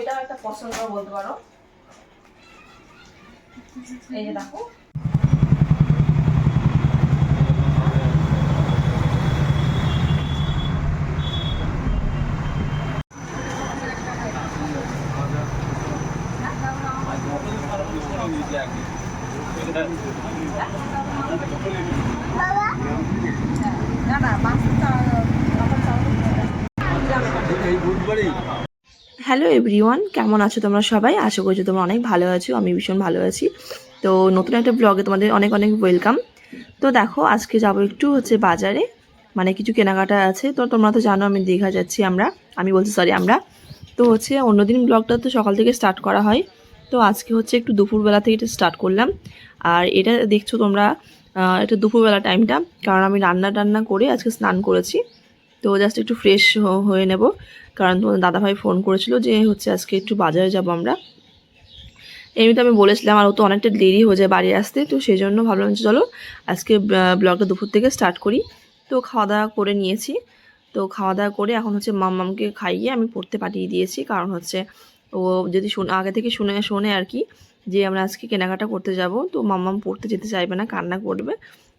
এটাও একটা পছন্দ বলতে পারো। এই যে দেখো। না না মাংস হ্যালো এভরিওয়ান কেমন আছো তোমরা সবাই? আশা করছি তোমরা অনেক ভালো আছো, আমি ভীষণ ভালো আছি। তো নতুন একটা ব্লগে তোমাদের অনেক অনেক ওয়েলকাম তো দেখো, আজকে যাব একটু হচ্ছে বাজারে। মানে কিছু কেনাকাটা আছে। তো তোমরা তো জানো, আমি দীঘা যাচ্ছি আমরা। আমি বলছি সরি আমরা। তো হচ্ছে অন্যদিন ব্লগটা তো সকাল থেকে স্টার্ট করা হয়। তো আজকে হচ্ছে একটু দুপুরবেলা থেকে এটা স্টার্ট করলাম। আর এটা দেখছ তোমরা এটা দুপুরবেলা টাইমটা কারণ আমি রান্না টান্না করে আজকে স্নান করেছি। তো জাস্ট একটু ফ্রেশ হয়ে নেব। কারণ তোমার দাদাভাই ফোন করেছিল যে, হচ্ছে আজকে একটু বাজারে যাব আমরা। এমনিতে আমি বলেছিলাম, আর ও তো অনেকটা দেরি হয়ে যায় বাড়ি আসতে, তো সেই জন্য ভাবলাম যে চলো, আজকে ব্লগটা দুপুর থেকে স্টার্ট করি। তো খাওয়া দাওয়া করে নিয়েছি। তো খাওয়া দাওয়া করে এখন হচ্ছে মাম্মামকে খাইয়ে আমি পড়তে পাঠিয়ে দিয়েছি। কারণ হচ্ছে ও যদি শুনে, আগে থেকে শুনে, শোনে আর কি যে আমরা আজকে কেনাকাটা করতে যাব, তো মাম্মাম পড়তে যেতে চাইবে না, কান্না করবে।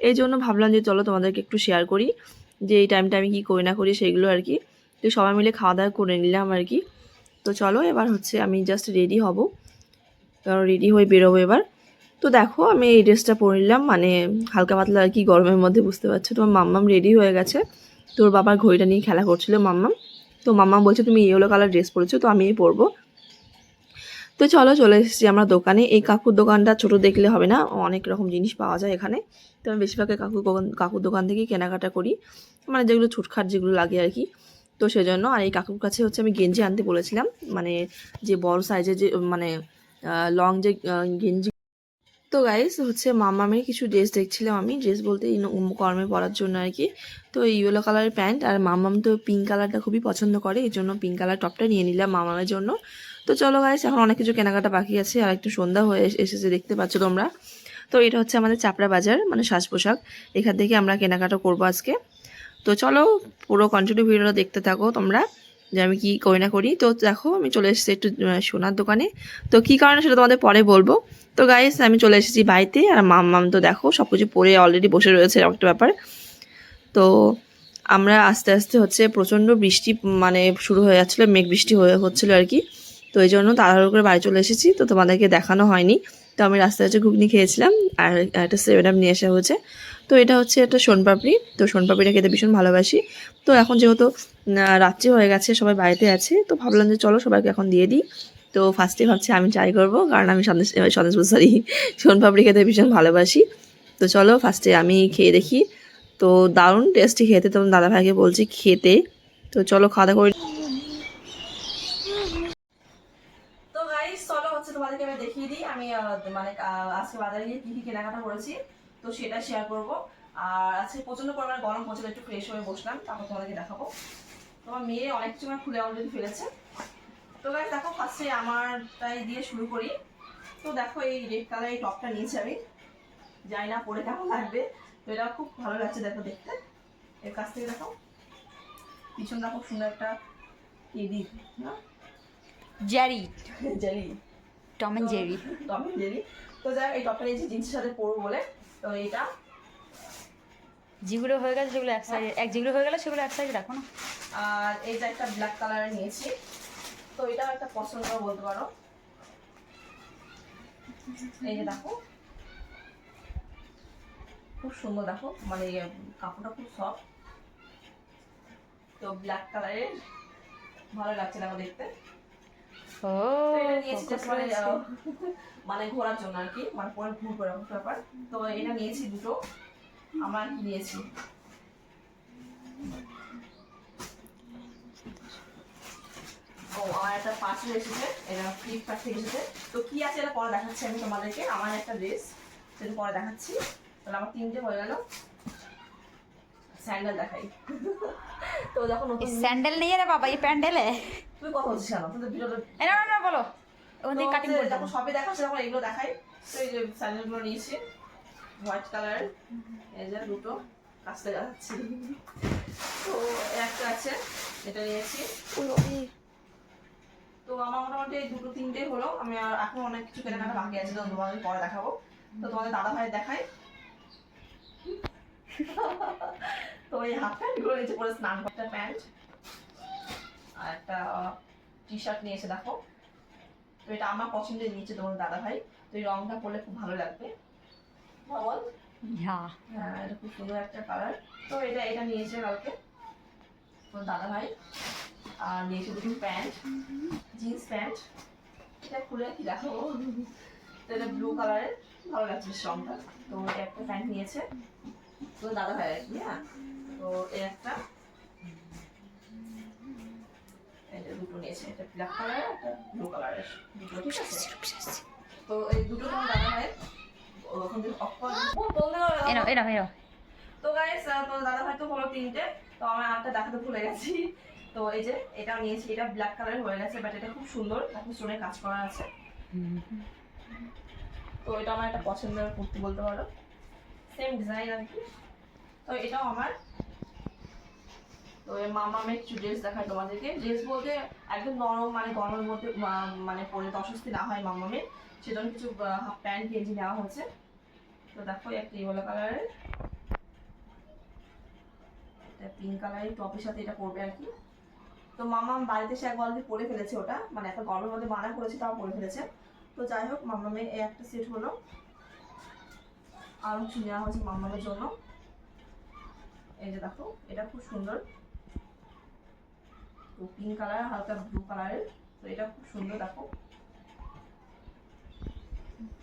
এই জন্য ভাবলাম যে চলো তোমাদেরকে একটু শেয়ার করি, যে এই টাইমটা আমি কী করি না করি সেগুলো আর কি। তো সবাই মিলে খাওয়া দাওয়া করে নিলাম আর কি। তো চলো, এবার হচ্ছে আমি জাস্ট রেডি হব। কারণ রেডি হয়ে বেরোবো এবার। তো দেখো, আমি এই ড্রেসটা পরে নিলাম মানে হালকা পাতলা আর কি গরমের মধ্যে, বুঝতে পারছ? তোমার মাম্মাম রেডি হয়ে গেছে। তোর বাবার ঘড়িটা নিয়ে খেলা করছিল মাম্মাম। তো মাম্মাম বলছে, তুমি ইয়েলো কালার ড্রেস পরেছো, তো আমিই পরবো। তো চলো, চলে এসেছি আমরা দোকানে। এই কাকুর দোকানটা ছোট দেখলে হবে না, অনেক রকম জিনিস পাওয়া যায় এখানে। তো আমি বেশিরভাগ কাকুর কাকুর দোকান থেকেই কেনাকাটা করি। মানে যেগুলো ছুটখাট যেগুলো লাগে আর কি। তো সেজন্য আর এই কাকুর কাছে হচ্ছে আমি গেঞ্জি আনতে বলেছিলাম। মানে যে বড় সাইজের যে মানে লং যে গেঞ্জি। তো গাইস হচ্ছে মামামের কিছু ড্রেস দেখছিলাম আমি। ড্রেস বলতে কর্মে পরার জন্য আর কি। তো এই ইয়েলো কালারের প্যান্ট আর মামাম তো পিঙ্ক কালারটা খুবই পছন্দ করে, এই জন্য পিঙ্ক কালার টপটা নিয়ে নিলাম মামামের জন্য। তো চলো গাইস এখন অনেক কিছু কেনাকাটা বাকি আছে আর একটু সন্ধ্যা হয়ে এসেছে, দেখতে পাচ্ছ তোমরা। তো এটা হচ্ছে আমাদের চাপড়া বাজার মানে সাজ পোশাক এখান থেকে আমরা কেনাকাটা করব আজকে। তো চলো পুরো কন্টিনিউ ভিডিওটা দেখতে থাকো তোমরা, যে আমি কি করি না করি। তো দেখো, আমি চলে এসেছি একটু সোনার দোকানে। তো কি কারণে সেটা তোমাদের পরে বলব। তো গাইস আমি চলে এসেছি বাড়িতে, আর মাম মাম তো দেখো সব কিছু পরে অলরেডি বসে রয়েছে এরকম একটা ব্যাপার। তো আমরা আস্তে আস্তে হচ্ছে প্রচণ্ড বৃষ্টি মানে শুরু হয়ে যাচ্ছিল, মেঘ বৃষ্টি হয়ে হচ্ছিল আর কি। তো এই জন্য তাড়াহুড়ো করে বাড়ি চলে এসেছি, তো তোমাদেরকে দেখানো হয়নি। তো আমি রাস্তায় হচ্ছে ঘুগনি খেয়েছিলাম, আর একটা সেভেন আপ নিয়ে আসা হয়েছে। তো এটা হচ্ছে একটা সোনপাপড়ি। তো সোনপাপড়িটা খেতে ভীষণ ভালোবাসি। তো এখন যেহেতু রাত্রি হয়ে গেছে, সবাই বাড়িতে আছে, তো ভাবলাম যে চলো সবাইকে এখন দিয়ে দিই। তো ফার্স্টে ভাবছি আমি ট্রাই করব, কারণ আমি সন্দেশ সন্দেশ সরি সোনপাপড়ি খেতে ভীষণ ভালোবাসি। তো চলো ফার্স্টে আমি খেয়ে দেখি। তো দারুণ টেস্টি খেতে তো দাদা ভাইকে বলছি খেতে। তো চলো খাওয়া দাওয়া করে। আমি মানে আজকে বাজারে গিয়ে কি কি কেনাকাটা করেছি। তো সেটা শেয়ার করব। আর আজকে প্রচণ্ড পরিমাণে গরম পড়ছিল একটু ফ্রেশ হয়ে বসলাম তারপর তোমাদেরকে দেখাবো। তোমার মেয়ে অনেক কিছু আমার খুলে অলরেডি ফেলেছে। তো গাইস দেখো ফার্স্টে আমারটাই দিয়ে শুরু করি। তো দেখো এই রেড কালার এই টপটা নিয়েছি আমি। জানি না পরে কেমন লাগবে। তো এটা খুব ভালো লাগছে দেখো দেখতে। এর কাছ থেকে দেখো। পিছনটা খুব সুন্দর একটা ইদি না? Jerry jelly Tom and Jerry Tom and Jerry তো যাই এই টপটা নিয়েছি জিন্সের সাথে পরবো বলে। তো এটা। যেগুলো হয়ে গেছে সেগুলো এক সাইডে এক যেগুলো হয়ে গেলে সেগুলো এক সাইডে রাখো না। আর এই যে একটা ব্ল্যাক কালারের নিয়েছি। তো এটাও একটা পছন্দ বলতে পারো। এই যে দেখো। খুব সুন্দর দেখো। মানে ইয়ে, কাপড়টা খুব সফট তো ব্ল্যাক কালারের ভালো লাগছে দেখো দেখতে। মানে, ঘোরার জন্য আর কি মানে পরে ঘুর করে ব্যাপার। তো এটা নিয়েছি দুটো আমার কি নিয়েছি। ও আমার একটা পার্সেল এসেছে এটা ফ্লিপকার্ট থেকে এসেছে। তো কি আছে এটা পরে দেখাচ্ছি আমি তোমাদেরকে আমার একটা ড্রেস সেটা পরে দেখাচ্ছি। তাহলে আমার তিনটে হয়ে গেল। স্যান্ডেল দেখাই। তো যখন এই স্যান্ডেল নেই রে বাবা এই প্যান্ডেলে? তুমি কথা বলছিস কেন? তুমি ভিডিওটা না না, না বলো। ওখান থেকে কাটিং করে যখন সবে দেখাচ্ছে তখন এগুলো দেখাই। তো এই যে স্যান্ডেলগুলো নিয়েছি। হোয়াইট কালার এই যে দুটো। কাছতে যাচ্ছি তো একটা আছে এটা নিয়েছি। তো আমার মোটামুটি দুটো তিনটে হলো। আমি আর এখন অনেক কিছু কেনাকাটা বাকি আছে তো তোমাদের পরে দেখাবো। তো তোমাদের দাদা ভাই দেখাই। তো এই হাফ প্যান্টগুলো নিচে পরে স্নান করতে প্যান্ট। আর একটা টি শার্ট নিয়েছে দেখো। তো এটা আমার পছন্দের নিয়েছে তোমার দাদা ভাই তো এই রংটা পরলে খুব ভালো লাগবে। বল। হ্যাঁ এটা খুব সুন্দর একটা কালার তো এটা এটা নিয়েছে কালকে তোর দাদা ভাই আর নিয়েছে দুটো প্যান্ট জিন্স প্যান্ট। এটা খুলে কি দেখো? তো এটা ব্লু কালারের ভালো লাগছে রংটা। তো একটা প্যান্ট নিয়েছে। তোর দাদা ভাই আর কি হ্যাঁ। তো এই একটা। দুটো নিয়েছে একটা ব্ল্যাক কালারের একটা ব্লু কালারের দুটো ঠিক আছে? তো এই দুটো তোমার দাদা ভাই ওখান থেকে অফ করে ও বলতে পারো এনো এনো এনো তো গাইস তো দাদা ভাই তো হলো তিনটে তো আমি আরেকটা দেখাতে ভুলে গেছি। তো এই যে এটাও নিয়েছি এটা ব্ল্যাক কালার হয়ে গেছে বাট এটা খুব সুন্দর এখন স্টোনে কাজ করা আছে। তো এটা আমার একটা পছন্দের কুর্তি বলতে পারো। সেম ডিজাইন আর কি। তো এটাও আমার। তো মামামে কিছু ড্রেস দেখায় তোমাদেরকে। ড্রেস বলতে একদম নরম মানে গরমের মধ্যে মানে পরে তো অস্বস্তি না হয় মামা। মামামে সেজন্য কিছু হাফ প্যান্ট গেঞ্জি নেওয়া হয়েছে। তো দেখো, একটা ইয়েলো কালারের এটা পিঙ্ক কালারের টপের সাথে এটা পরবে আর কি। তো মামা বাড়িতে সে একবার অলরেডি পরে ফেলেছে ওটা। মানে একটা গরমের মধ্যে মানা করেছে, তাও পরে ফেলেছে। তো যাই হোক মামামের এই একটা সেট হলো। আরও কিছু নেওয়া হয়েছে মামামের জন্য। এই যে দেখো, এটা খুব সুন্দর। পিঙ্ক কালার হালকা ব্লু কালারের তো এটা খুব সুন্দর, দেখো।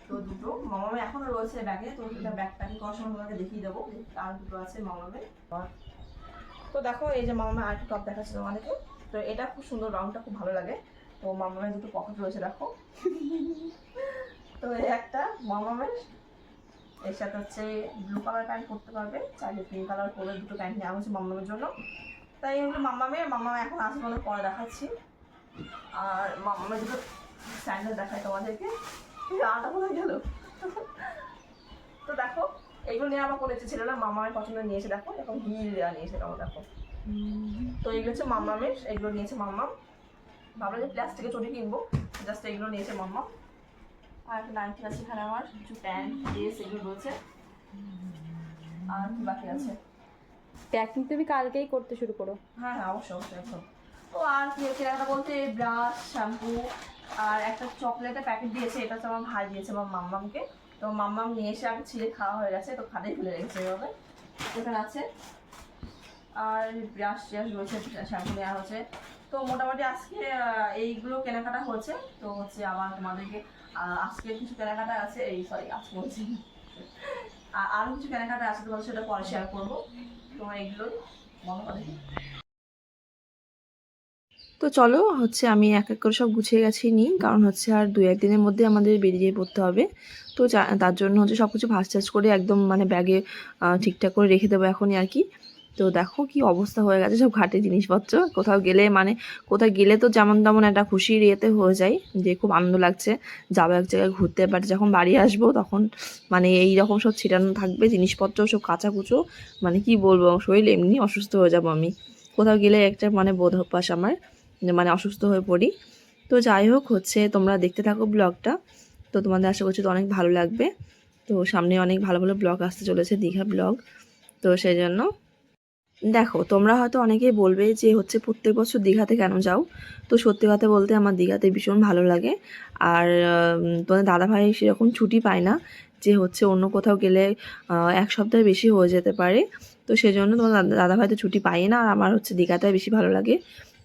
তো দুটো। মামামে এখনও রয়েছে ব্যাগে, তো এটা ব্যাগ প্যাকিং করার সময় তোমাকে দেখিয়ে দেবো। আর দুটো আছে মামামে তো দেখো, এই যে মামামে আর টপ দেখাচ্ছে তোমাদেরকে। তো এটা খুব সুন্দর রংটা খুব ভালো লাগে। তো মামামের দুটো পকেট রয়েছে, দেখো। তো এই একটা মামামের। এর সাথে হচ্ছে ব্লু কালার প্যান্ট পরতে পারবে। চাইলে পিঙ্ক কালার পরে দুটো প্যান্ট নেওয়া হচ্ছে মামামের জন্য। তাই হলো মামামের মামামে এখন আসবে অনেক পরে দেখাচ্ছি। আর মামামের দুটো স্যান্ডেল দেখায় তোমাদেরকে। আটা কোথায় গেল? তো দেখো এগুলো নিয়ে আমার কোনো ইচ্ছে ছিল না। মামামের পছন্দ নিয়েছে দেখো এখন হিল দেওয়া নিয়েছে কেমন দেখো। তো এগুলো হচ্ছে মাম্মা মাম্মামের এগুলো নিয়েছে মাম্মাম ভাবলাম যে প্লাস্টিকের চটি কিনবো। জাস্ট এগুলো নিয়েছে মাম্মাম আর একটা নাইনটি আছে এখানে আমার কিছু প্যান্ট, ড্রেস এগুলো রয়েছে। আর কি বাকি আছে? প্যাকিং তুমি কালকেই করতে শুরু করো। হ্যাঁ হ্যাঁ অবশ্যই অবশ্যই একদম তো আর কি কেনাকাটা বলতে ব্রাশ শ্যাম্পু আর একটা চকলেটের প্যাকেট দিয়েছে, এটা তো আমার ভাই দিয়েছে আমার মাম্মামকে। তো মাম্মাম নিয়ে এসে আগে ছিঁড়ে খাওয়া হয়ে গেছে, তো খাদেই ফেলে রেখেছে এভাবে। এখানে আছে। আর ব্রাশ ট্রাশ রয়েছে শ্যাম্পু নেওয়া হয়েছে তো মোটামুটি আজকে এইগুলো কেনাকাটা হয়েছে তো হচ্ছে আবার তোমাদেরকে আজকে কিছু কেনাকাটা আছে, এই সরি আজকে বলছি। আর আরও কিছু কেনাকাটা আছে, তোমাদের সেটা পরে শেয়ার করব। তো চলো, হচ্ছে আমি এক এক করে সব গুছিয়ে গেছি নিই, কারণ হচ্ছে আর দু একদিনের মধ্যে আমাদের বেরিয়ে পড়তে হবে। তো তার জন্য হচ্ছে সব কিছু ভাস করে একদম মানে ব্যাগে ঠিকঠাক করে রেখে দেবো এখনই আর কি। তো দেখো কি অবস্থা হয়ে গেছে সব ঘাটে জিনিসপত্র। কোথাও গেলে মানে কোথাও গেলে তো যেমন তেমন একটা খুশির ইয়েতে হয়ে যায় যে খুব আনন্দ লাগছে। যাব এক জায়গায় ঘুরতে বাট যখন বাড়ি আসব তখন মানে এই রকম সব ছিটানো থাকবে, জিনিসপত্র সব কাঁচা কুচো মানে কি বলব শরীর এমনি অসুস্থ হয়ে যাব আমি। কোথাও গেলে একটা মানে বোধ অভ্যাস আমার মানে অসুস্থ হয়ে পড়ি। তো যাই হোক হচ্ছে, তোমরা দেখতে থাকো ব্লগটা। তো তোমাদের আশা করছি তো অনেক ভালো লাগবে। তো সামনে অনেক ভালো ভালো ব্লগ আসতে চলেছে, দীঘা ব্লগ। তো সেই জন্য দেখো, তোমরা হয়তো অনেকেই বলবে যে হচ্ছে প্রত্যেক বছর দীঘাতে কেন যাও? তো সত্যি কথা বলতে আমার দীঘাতে ভীষণ ভালো লাগে। আর তোমাদের দাদাভাই সেরকম ছুটি পায় না যে হচ্ছে অন্য কোথাও গেলে এক সপ্তাহের বেশি হয়ে যেতে পারে। তো সেজন্য তোমার দাদা- দাদাভাই তো ছুটি পাই না, আর আমার হচ্ছে দীঘাতে বেশি ভালো লাগে।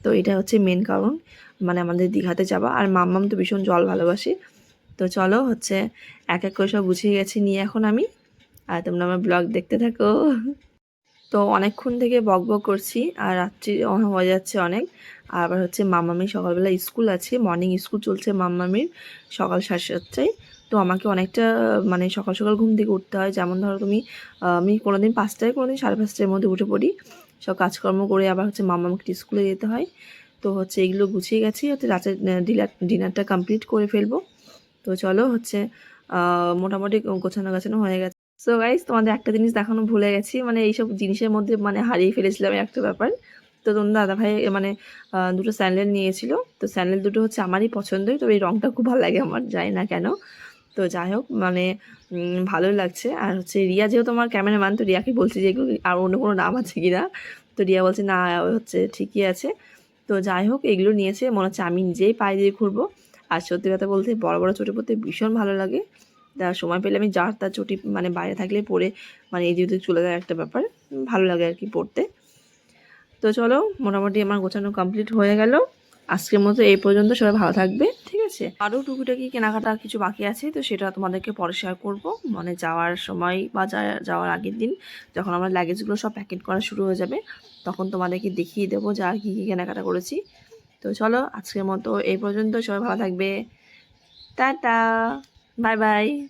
তো এটা হচ্ছে মেন কারণ মানে আমাদের দীঘাতে যাওয়া। আর মাম্মাম তো ভীষণ জল ভালোবাসে। তো চলো হচ্ছে এক এক করে সব গুছিয়ে গেছি নিয়ে এখন আমি। আর তোমরা আমার ব্লগ দেখতে থাকো। তো অনেকক্ষণ থেকে বক বক করছি আর রাত্রি হয়ে যাচ্ছে অনেক। আবার হচ্ছে মাম্মামির সকালবেলা স্কুল আছে মর্নিং স্কুল চলছে মাম্মামির সকাল সাড়ে সাতটায়। তো আমাকে অনেকটা মানে সকাল সকাল ঘুম থেকে উঠতে হয়। যেমন ধরো তুমি, আমি কোনোদিন পাঁচটায়, কোনোদিন সাড়ে পাঁচটার মধ্যে উঠে পড়ি। সব কাজকর্ম করে আবার হচ্ছে মামাকে স্কুলে যেতে হয়। তো হচ্ছে এগুলো গুছিয়ে গেছি। হচ্ছে রাতের ডিনার ডিনারটা কমপ্লিট করে ফেলব। তো চলো হচ্ছে মোটামুটি গোছানো গাছানো হয়ে গেছে। সো গাইজ তোমাদের একটা জিনিস দেখানো ভুলে গেছি। মানে এইসব জিনিসের মধ্যে মানে হারিয়ে ফেলেছিলাম একটা ব্যাপার। তো তোমার দাদাভাই মানে দুটো স্যান্ডেল নিয়েছিল। তো, স্যান্ডেল দুটো হচ্ছে আমারই পছন্দই। তবে এই রঙটা খুব ভালো লাগে আমার, জানি না কেন। তো, যাই হোক মানে ভালোই লাগছে। আর হচ্ছে, রিয়া যেহেতু আমার ক্যামেরাম্যান, তো রিয়াকে বলছি যে আর অন্য কোনো নাম আছে কি না? তো, রিয়া বলছে, না হচ্ছে ঠিকই আছে। তো, যাই হোক, এগুলো নিয়েছে। মনে হচ্ছে আমি নিজেই পায়ে দিয়ে ঘুরবো। আর সত্যি কথা বলতে, বড় বড় চটি পরতে ভীষণ ভালো লাগে। সময় পেলে আমি যার তার চটি মানে বাইরে থাকলে পরে মানে এই দিকে চলে যায় একটা ব্যাপার। ভালো লাগে আর কি পড়তে। তো চলো, মোটামুটি আমার গোছানো কমপ্লিট হয়ে গেল। আজকের মতো এই পর্যন্ত, সবাই ভালো থাকবে, ঠিক আছে? আরও টুকিটাকি কেনাকাটা কিছু বাকি আছে, তো সেটা তোমাদেরকে পরে শেয়ার করব। মানে যাওয়ার সময় বা যা- যাওয়ার আগের দিন যখন আমার লাগেজগুলো সব প্যাকেট করা শুরু হয়ে যাবে, তখন তোমাদেরকে দেখিয়ে দেবো যা কী কী কেনাকাটা করেছি। তো চলো, আজকের মতো এই পর্যন্ত, সবাই ভালো থাকবে। টাটা! 拜拜。